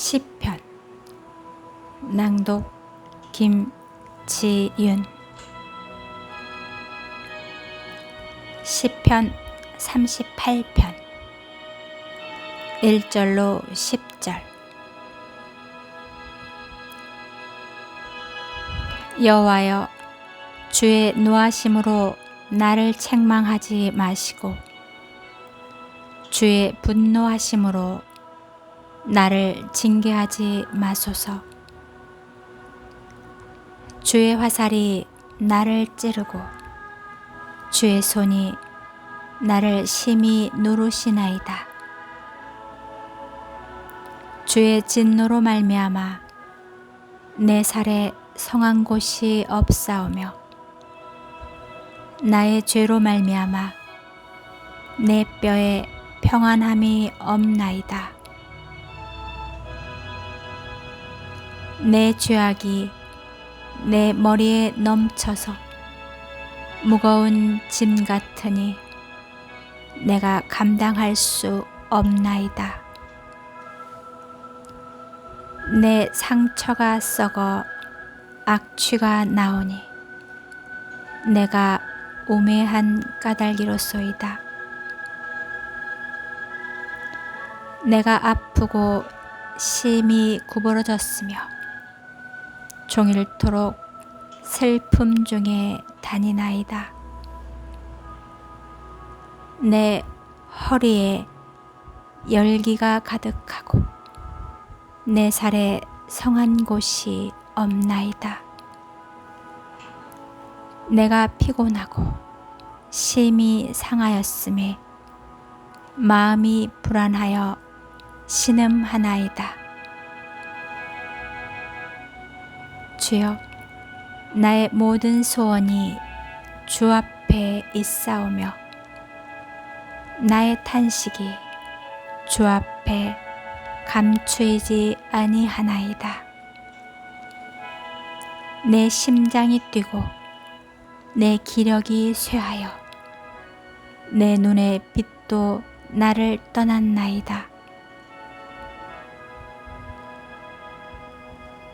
시편. 낭독 김지윤. 시편 38편. 1절로 10절. 여호와여 주의 노하심으로 나를 책망하지 마시고 주의 분노하심으로 나를 징계하지 마소서. 주의 화살이 나를 찌르고 주의 손이 나를 심히 누르시나이다. 주의 진노로 말미암아 내 살에 성한 곳이 없사오며 나의 죄로 말미암아 내 뼈에 평안함이 없나이다. 내 죄악이 내 머리에 넘쳐서 무거운 짐 같으니 내가 감당할 수 없나이다. 내 상처가 썩어 악취가 나오니 내가 우매한 까닭이로소이다. 내가 아프고 심히 구부러졌으며 종일토록 슬픔 중에 다니나이다. 내 허리에 열기가 가득하고 내 살에 성한 곳이 없나이다. 내가 피곤하고 심히 상하였음에 마음이 불안하여 신음하나이다. 주여 나의 모든 소원이 주 앞에 있사오며 나의 탄식이 주 앞에 감추이지 아니하나이다. 내 심장이 뛰고 내 기력이 쇠하여 내 눈의 빛도 나를 떠났나이다.